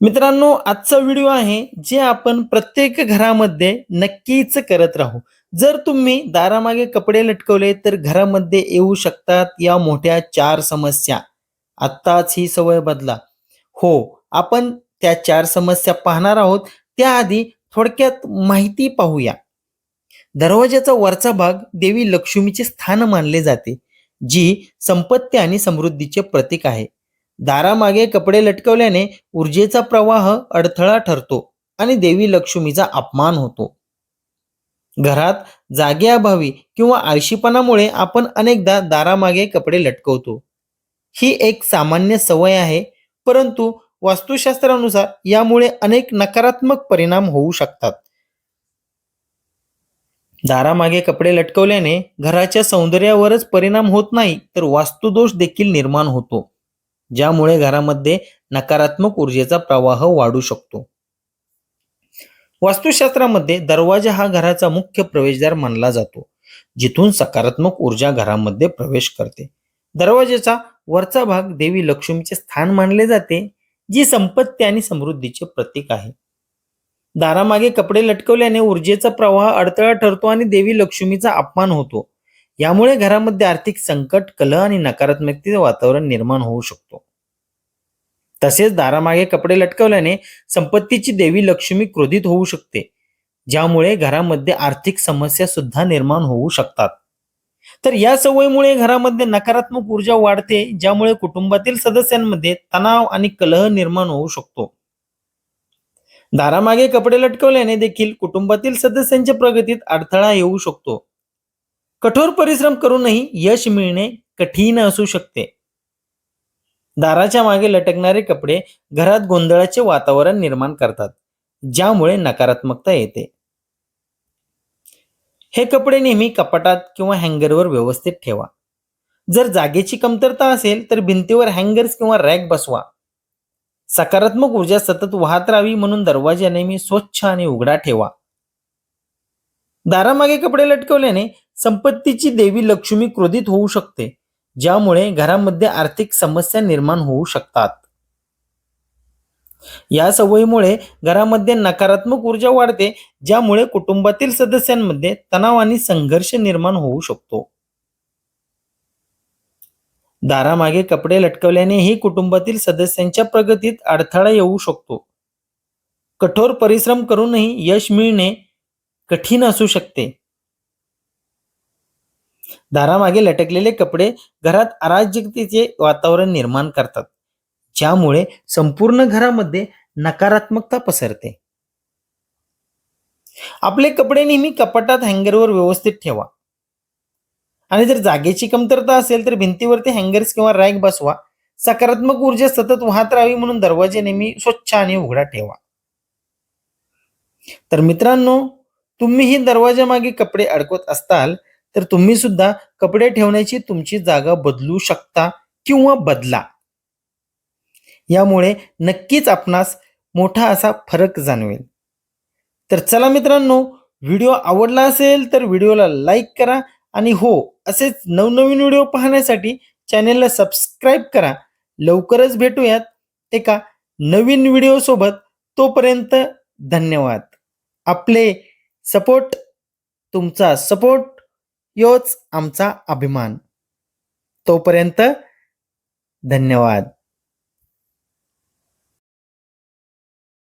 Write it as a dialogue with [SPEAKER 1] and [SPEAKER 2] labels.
[SPEAKER 1] मित्रांनो आजचा व्हिडिओ आहे जे आपण प्रत्येक घरामध्ये नक्कीच करत राहू. जर तुम्ही दारामागे कपडे लटकवले तर घरामध्ये येऊ शकतात या मोठ्या चार समस्या. आत्ताच ही सवय बदला. हो आपण त्या चार समस्या पाहणार आहोत. त्याआधी थोडक्यात माहिती पाहूया. दरवाजाचा वरचा भाग देवी लक्ष्मीचे स्थान मानले जाते जी संपत्ती आणि समृद्धीचे प्रतीक आहे. दारामागे कपडे लटकवल्याने ऊर्जेचा प्रवाह अडथळा ठरतो आणि देवी लक्ष्मीचा अपमान होतो. घरात जागेअभावी किंवा आळशीपणामुळे आपण अनेकदा दारामागे कपडे लटकवतो. ही एक सामान्य सवय आहे परंतु वास्तुशास्त्रानुसार यामुळे अनेक नकारात्मक परिणाम होऊ शकतात. दारामागे कपडे लटकवल्याने घराच्या सौंदर्यावरच परिणाम होत नाही तर वास्तुदोष देखील निर्माण होतो. ज्यामुळे घरामध्ये नकारात्मक ऊर्जेचा प्रवाह वाढू शकतो. वास्तुशास्त्रामध्ये दरवाजा हा घराचा मुख्य प्रवेशद्वार मानला जातो जिथून सकारात्मक ऊर्जा घरामध्ये प्रवेश करते. दरवाजाचा वरचा भाग देवी लक्ष्मीचे स्थान मानले जाते जी संपत्ती आणि समृद्धीचे प्रतीक आहे. दारामागे कपडे लटकवल्याने ऊर्जेचा प्रवाह अडथळा ठरतो आणि देवी लक्ष्मीचा अपमान होतो. यामुळे घरामध्ये आर्थिक संकट कलह आणि नकारात्मकतेचे वातावरण निर्माण होऊ शकतो. तसेच दारामागे कपडे लटकवल्याने संपत्तीची देवी लक्ष्मी क्रोधित होऊ शकते ज्यामुळे घरामध्ये आर्थिक समस्या सुद्धा निर्माण होऊ शकतात. तर या सवयीमुळे घरामध्ये नकारात्मक ऊर्जा वाढते ज्यामुळे कुटुंबातील सदस्यांमध्ये तणाव आणि कलह निर्माण होऊ शकतो. दारामागे कपडे लटकवल्याने देखील कुटुंबातील सदस्यांच्या प्रगतीत अडथळा येऊ शकतो. कठोर परिश्रम करूनही यश मिळणे कठीण असू शकते. दाराच्या मागे लटकणारे कपडे घरात गोंधळाचे वातावरण निर्माण करतात ज्यामुळे नकारात्मकता येते. हे कपडे नेहमी कपाटात किंवा हँगरवर व्यवस्थित ठेवा. जर जागेची कमतरता असेल तर भिंतीवर हँगर्स किंवा रॅक बसवा. सकारात्मक ऊर्जा सतत वाहत राहावी म्हणून दरवाजा नेहमी स्वच्छ आणि उघडा ठेवा. दारामागे कपडे लटकवल्याने संपत्तीची देवी लक्ष्मी क्रोधित होऊ शकते ज्यामुळे घरामध्ये आर्थिक समस्या निर्माण होऊ शकतात. या सवयीमुळे घरामध्ये नकारात्मक ऊर्जा वाढते ज्यामुळे कुटुंबातील सदस्यांमध्ये तणाव आणि संघर्ष निर्माण होऊ शकतो. दारामागे कपडे लटकवल्यानेही कुटुंबातील सदस्यांच्या प्रगतीत अडथळा येऊ शकतो. कठोर परिश्रम करूनही यश मिळणे कठीण असू शकते. दारामागे लटकलेले कपडे घरात अराजकतेचे वातावरण निर्माण करतात. ज्यामुळे संपूर्ण घरामध्ये नकारात्मकता पसरते. आपले कपडे नेहमी कपाटात हँगरवर व्यवस्थित ठेवा. आणि जर जागेची कमतरता असेल तर भिंतीवरती हँगर्स किंवा रॅक बसवा. सकारात्मक ऊर्जा सतत वाहत राहावी म्हणून दरवाजे नेहमी स्वच्छ आणि उघडा ठेवा. तर मित्रांनो तुम्हीही दरवाजा मागे कपडे अडकवत असताल तर तुम्ही सुद्धा कपडे ठेवण्याची तुमची जागा बदलू शकता किंवा बदला. यामुळे नक्कीच आपणास मोठा असा फरक जाणवेल. तर चला मित्रांनो व्हिडिओ आवडला असेल तर व्हिडिओला लाईक करा आणि हो असेच नवनवीन व्हिडिओ पाहण्यासाठी चॅनेलला सबस्क्राईब करा. लवकरच भेटूयात एका नवीन व्हिडिओ सोबत. तोपर्यंत धन्यवाद. आपले सपोर्ट तुमचा सपोर्ट योच आमचा अभिमान. तोपर्यंत धन्यवाद.